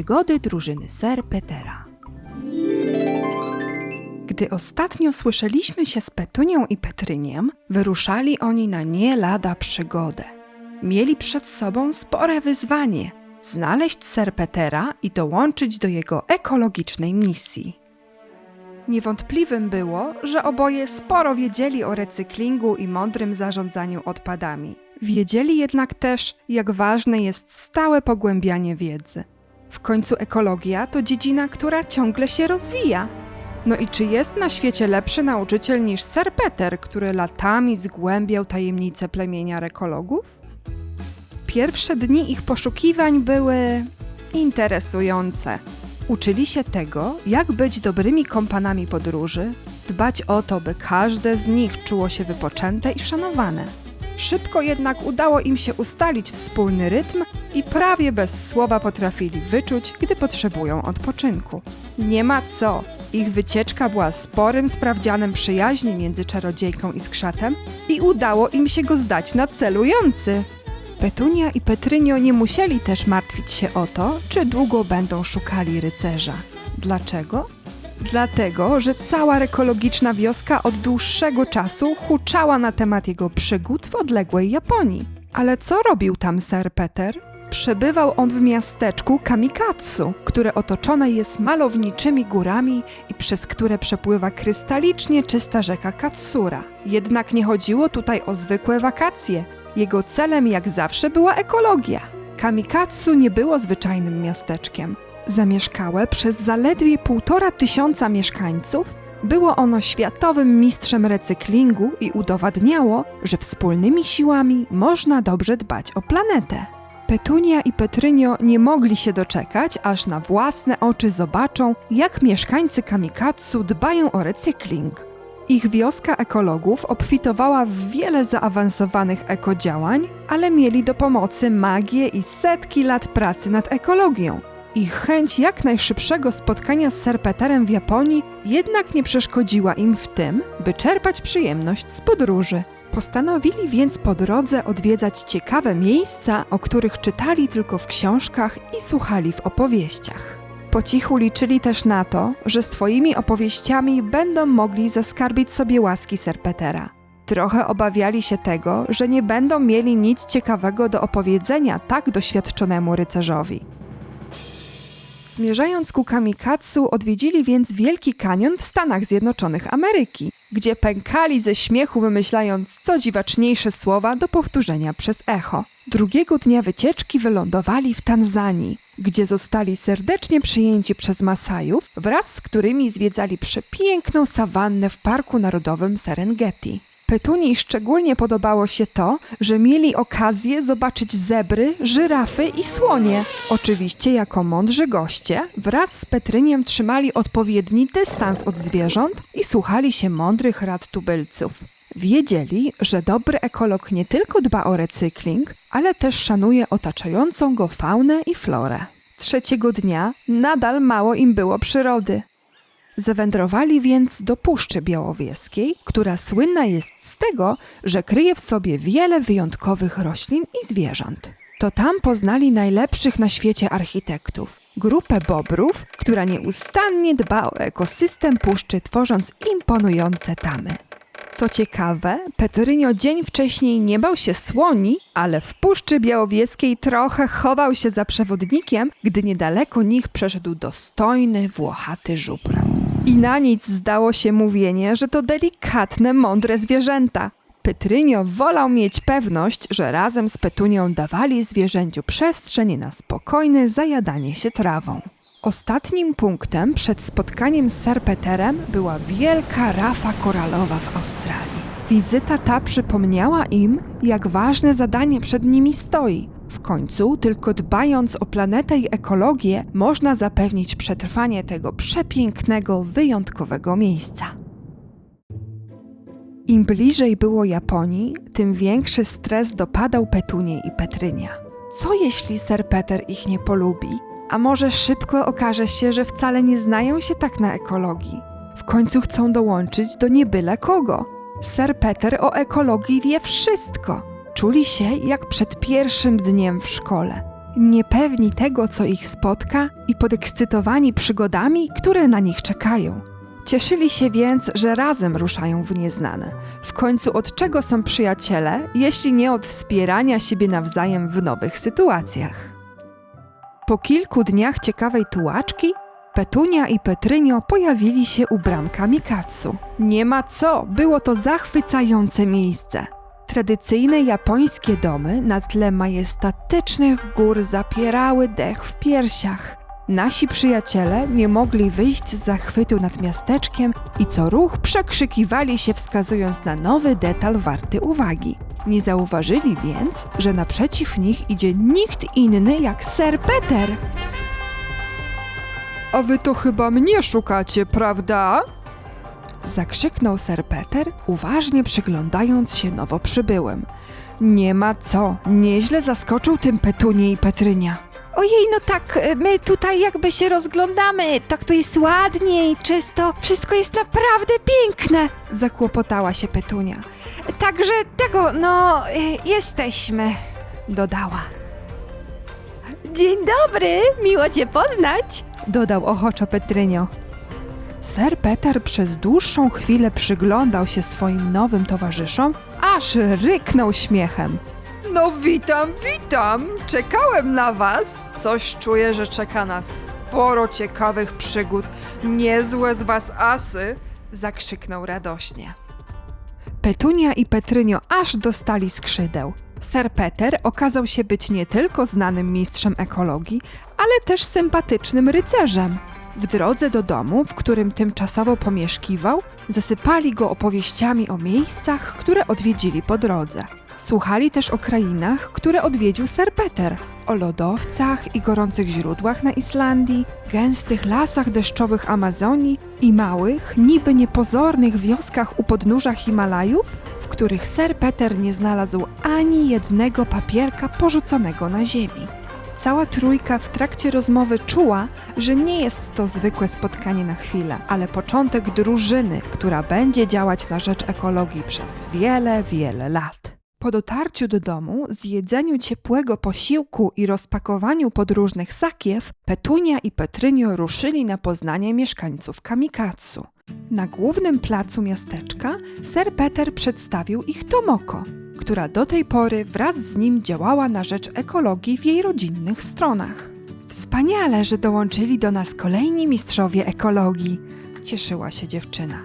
przygody drużyny Ser Petera. Gdy ostatnio słyszeliśmy się z Petunią i Petryniem, wyruszali oni na nie lada przygodę. Mieli przed sobą spore wyzwanie znaleźć Ser Petera i dołączyć do jego ekologicznej misji. Niewątpliwym było, że oboje sporo wiedzieli o recyklingu i mądrym zarządzaniu odpadami. Wiedzieli jednak też, jak ważne jest stałe pogłębianie wiedzy. W końcu ekologia to dziedzina, która ciągle się rozwija. No i czy jest na świecie lepszy nauczyciel niż Sir Peter, który latami zgłębiał tajemnice plemienia rekologów? Pierwsze dni ich poszukiwań były interesujące. Uczyli się tego, jak być dobrymi kompanami podróży, dbać o to, by każde z nich czuło się wypoczęte i szanowane. Szybko jednak udało im się ustalić wspólny rytm i prawie bez słowa potrafili wyczuć, gdy potrzebują odpoczynku. Nie ma co. Ich wycieczka była sporym sprawdzianem przyjaźni między czarodziejką i skrzatem i udało im się go zdać na celujący. Petunia i Petrynio nie musieli też martwić się o to, czy długo będą szukali rycerza. Dlaczego? Dlatego, że cała rekologiczna wioska od dłuższego czasu huczała na temat jego przygód w odległej Japonii. Ale co robił tam Sir Peter? Przebywał on w miasteczku Kamikatsu, które otoczone jest malowniczymi górami i przez które przepływa krystalicznie czysta rzeka Katsura. Jednak nie chodziło tutaj o zwykłe wakacje. Jego celem jak zawsze była ekologia. Kamikatsu nie było zwyczajnym miasteczkiem. Zamieszkałe przez zaledwie półtora tysiąca mieszkańców, było ono światowym mistrzem recyklingu i udowadniało, że wspólnymi siłami można dobrze dbać o planetę. Petunia i Petrynio nie mogli się doczekać, aż na własne oczy zobaczą, jak mieszkańcy Kamikatsu dbają o recykling. Ich wioska ekologów obfitowała w wiele zaawansowanych ekodziałań, ale mieli do pomocy magię i setki lat pracy nad ekologią. Ich chęć jak najszybszego spotkania z Sir Peterem w Japonii jednak nie przeszkodziła im w tym, by czerpać przyjemność z podróży. Postanowili więc po drodze odwiedzać ciekawe miejsca, o których czytali tylko w książkach i słuchali w opowieściach. Po cichu liczyli też na to, że swoimi opowieściami będą mogli zaskarbić sobie łaski Sir Petera. Trochę obawiali się tego, że nie będą mieli nic ciekawego do opowiedzenia tak doświadczonemu rycerzowi. Zmierzając ku Kamikatsu, odwiedzili więc Wielki Kanion w Stanach Zjednoczonych Ameryki, gdzie pękali ze śmiechu, wymyślając co dziwaczniejsze słowa do powtórzenia przez echo. Drugiego dnia wycieczki wylądowali w Tanzanii, gdzie zostali serdecznie przyjęci przez Masajów, wraz z którymi zwiedzali przepiękną sawannę w Parku Narodowym Serengeti. Petuni szczególnie podobało się to, że mieli okazję zobaczyć zebry, żyrafy i słonie. Oczywiście jako mądrzy goście wraz z Petryniem trzymali odpowiedni dystans od zwierząt i słuchali się mądrych rad tubylców. Wiedzieli, że dobry ekolog nie tylko dba o recykling, ale też szanuje otaczającą go faunę i florę. Trzeciego dnia nadal mało im było przyrody. Zawędrowali więc do Puszczy Białowieskiej, która słynna jest z tego, że kryje w sobie wiele wyjątkowych roślin i zwierząt. To tam poznali najlepszych na świecie architektów, grupę bobrów, która nieustannie dba o ekosystem puszczy, tworząc imponujące tamy. Co ciekawe, Petrynio dzień wcześniej nie bał się słoni, ale w Puszczy Białowieskiej trochę chował się za przewodnikiem, gdy niedaleko nich przeszedł dostojny, włochaty żubr. I na nic zdało się mówienie, że to delikatne, mądre zwierzęta. Petrynio wolał mieć pewność, że razem z Petunią dawali zwierzęciu przestrzeń na spokojne zajadanie się trawą. Ostatnim punktem przed spotkaniem z Sir Peterem była wielka rafa koralowa w Australii. Wizyta ta przypomniała im, jak ważne zadanie przed nimi stoi. W końcu, tylko dbając o planetę i ekologię, można zapewnić przetrwanie tego przepięknego, wyjątkowego miejsca. Im bliżej było Japonii, tym większy stres dopadał Petunię i Petrynia. Co jeśli Sir Peter ich nie polubi? A może szybko okaże się, że wcale nie znają się tak na ekologii? W końcu chcą dołączyć do niebyle kogo. Sir Peter o ekologii wie wszystko. Czuli się jak przed pierwszym dniem w szkole. niepewni tego, co ich spotka i podekscytowani przygodami, które na nich czekają. Cieszyli się więc, że razem ruszają w nieznane. W końcu od czego są przyjaciele, jeśli nie od wspierania siebie nawzajem w nowych sytuacjach? Po kilku dniach ciekawej tułaczki, Petunia i Petrynio pojawili się u bram Kamikatsu. Nie ma co, było to zachwycające miejsce. Tradycyjne japońskie domy na tle majestatycznych gór zapierały dech w piersiach. Nasi przyjaciele nie mogli wyjść z zachwytu nad miasteczkiem i co ruch przekrzykiwali się wskazując na nowy detal warty uwagi. Nie zauważyli więc, że naprzeciw nich idzie nikt inny jak Sir Peter. A wy to chyba mnie szukacie, prawda? Zakrzyknął Sir Peter, uważnie przyglądając się nowo przybyłym. Nie ma co, nieźle zaskoczył tym Petunie i Petrynia. Ojej, no tak, e, my tutaj jakby się rozglądamy, tak to jest ładnie i czysto, wszystko jest naprawdę piękne, zakłopotała się Petunia. Także tego, no, e, jesteśmy, dodała. Dzień dobry, miło Cię poznać. dodał ochoczo Petrynio. Ser Peter przez dłuższą chwilę przyglądał się swoim nowym towarzyszom, aż ryknął śmiechem. No witam, witam! Czekałem na was! Coś czuję, że czeka nas sporo ciekawych przygód. Niezłe z was asy! Zakrzyknął radośnie. Petunia i Petrynio aż dostali skrzydeł. Ser Peter okazał się być nie tylko znanym mistrzem ekologii, ale też sympatycznym rycerzem. W drodze do domu, w którym tymczasowo pomieszkiwał, zasypali go opowieściami o miejscach, które odwiedzili po drodze. Słuchali też o krainach, które odwiedził Ser Peter, o lodowcach i gorących źródłach na Islandii, gęstych lasach deszczowych Amazonii i małych, niby niepozornych wioskach u podnóża Himalajów, w których Ser Peter nie znalazł ani jednego papierka porzuconego na ziemi. Cała trójka w trakcie rozmowy czuła, że nie jest to zwykłe spotkanie na chwilę, ale początek drużyny, która będzie działać na rzecz ekologii przez wiele, wiele lat. Po dotarciu do domu, zjedzeniu ciepłego posiłku i rozpakowaniu podróżnych sakiew, Petunia i Petrynio ruszyli na poznanie mieszkańców Kamikatsu. Na głównym placu miasteczka Ser Peter przedstawił ich Tomoko, która do tej pory wraz z nim działała na rzecz ekologii w jej rodzinnych stronach. Wspaniale, że dołączyli do nas kolejni mistrzowie ekologii, cieszyła się dziewczyna.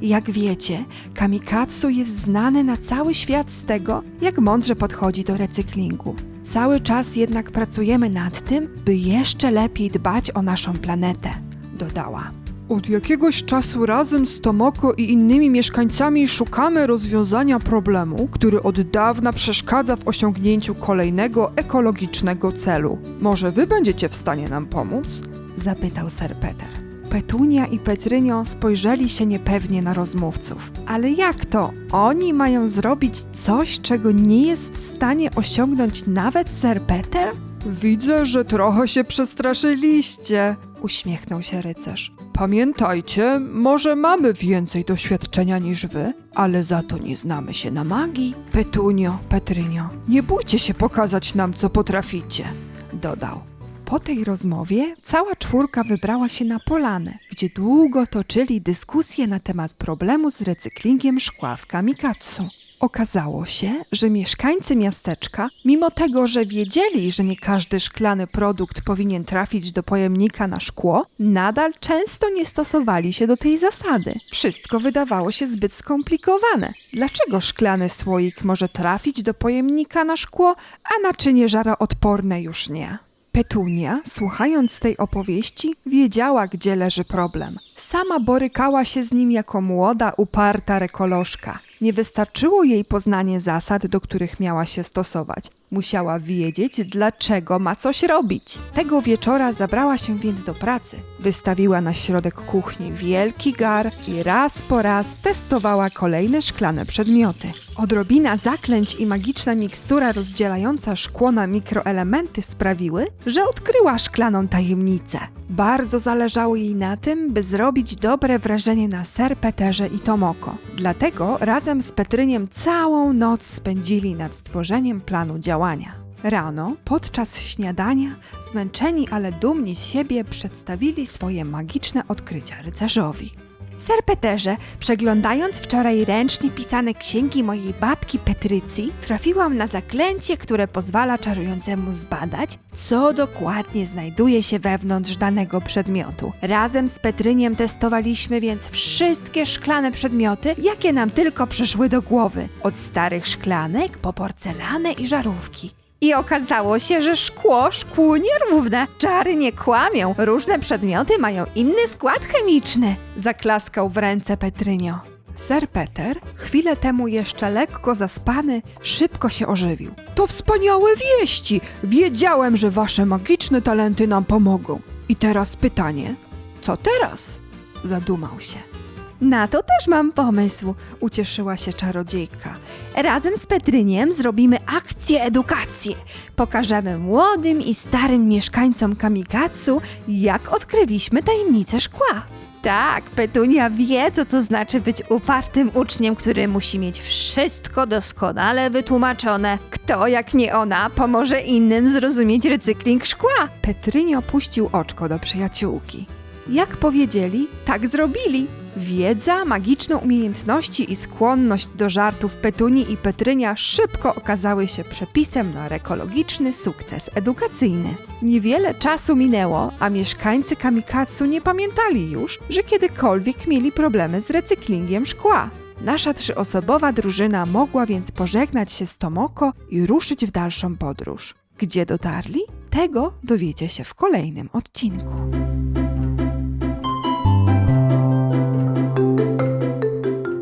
Jak wiecie, Kamikatsu jest znany na cały świat z tego, jak mądrze podchodzi do recyklingu. Cały czas jednak pracujemy nad tym, by jeszcze lepiej dbać o naszą planetę, dodała. Od jakiegoś czasu razem z Tomoko i innymi mieszkańcami szukamy rozwiązania problemu, który od dawna przeszkadza w osiągnięciu kolejnego ekologicznego celu. Może wy będziecie w stanie nam pomóc? Zapytał Sir Peter. Petunia i Petrynio spojrzeli się niepewnie na rozmówców. Ale jak to? Oni mają zrobić coś, czego nie jest w stanie osiągnąć nawet Sir Peter? Widzę, że trochę się przestraszyliście, uśmiechnął się rycerz. Pamiętajcie, może mamy więcej doświadczenia niż wy, ale za to nie znamy się na magii. Petunio, Petrynio, nie bójcie się pokazać nam, co potraficie, dodał. Po tej rozmowie cała czwórka wybrała się na polanę, gdzie długo toczyli dyskusje na temat problemu z recyklingiem szkła w Kamikatsu. Okazało się, że mieszkańcy miasteczka, mimo tego, że wiedzieli, że nie każdy szklany produkt powinien trafić do pojemnika na szkło, nadal często nie stosowali się do tej zasady. Wszystko wydawało się zbyt skomplikowane. Dlaczego szklany słoik może trafić do pojemnika na szkło, a naczynie żaroodporne już nie? Petunia, słuchając tej opowieści, wiedziała, gdzie leży problem. Sama borykała się z nim jako młoda, uparta rekolożka. Nie wystarczyło jej poznanie zasad, do których miała się stosować. Musiała wiedzieć, dlaczego ma coś robić. Tego wieczora zabrała się więc do pracy. Wystawiła na środek kuchni wielki gar i raz po raz testowała kolejne szklane przedmioty. Odrobina zaklęć i magiczna mikstura rozdzielająca szkło na mikroelementy sprawiły, że odkryła szklaną tajemnicę. Bardzo zależało jej na tym, by zrobić dobre wrażenie na Ser Peterze i Tomoko. Dlatego razem z Petryniem całą noc spędzili nad stworzeniem planu działania. Rano, podczas śniadania, zmęczeni, ale dumni z siebie, przedstawili swoje magiczne odkrycia rycerzowi. Ser Peterze, przeglądając wczoraj ręcznie pisane księgi mojej babki Petrycji, Trafiłam na zaklęcie, które pozwala czarującemu zbadać, co dokładnie znajduje się wewnątrz danego przedmiotu. Razem z Petryniem testowaliśmy więc wszystkie szklane przedmioty, jakie nam tylko przyszły do głowy. Od starych szklanek po porcelanę i żarówki. I okazało się, że szkło szkłu nierówne, czary nie kłamią, różne przedmioty mają inny skład chemiczny. Zaklaskał w ręce Petrynio. Ser Peter, chwilę temu jeszcze lekko zaspany, szybko się ożywił. To wspaniałe wieści! Wiedziałem, że wasze magiczne talenty nam pomogą. I teraz pytanie, co teraz? Zadumał się. Na to też mam pomysł. Ucieszyła się czarodziejka. Razem z Petryniem zrobimy akcję edukacji. Pokażemy młodym i starym mieszkańcom Kamikatsu, jak odkryliśmy tajemnicę szkła. Tak, Petunia wie, co to znaczy być upartym uczniem, który musi mieć wszystko doskonale wytłumaczone. Kto, jak nie ona, pomoże innym zrozumieć recykling szkła? Petrynio puścił oczko do przyjaciółki. Jak powiedzieli, tak zrobili. Wiedza, magiczne umiejętności i skłonność do żartów Petuni i Petrynia szybko okazały się przepisem na ekologiczny sukces edukacyjny. Niewiele czasu minęło, a mieszkańcy Kamikatsu nie pamiętali już, że kiedykolwiek mieli problemy z recyklingiem szkła. Nasza trzyosobowa drużyna mogła więc pożegnać się z Tomoko i ruszyć w dalszą podróż. Gdzie dotarli? Tego dowiecie się w kolejnym odcinku.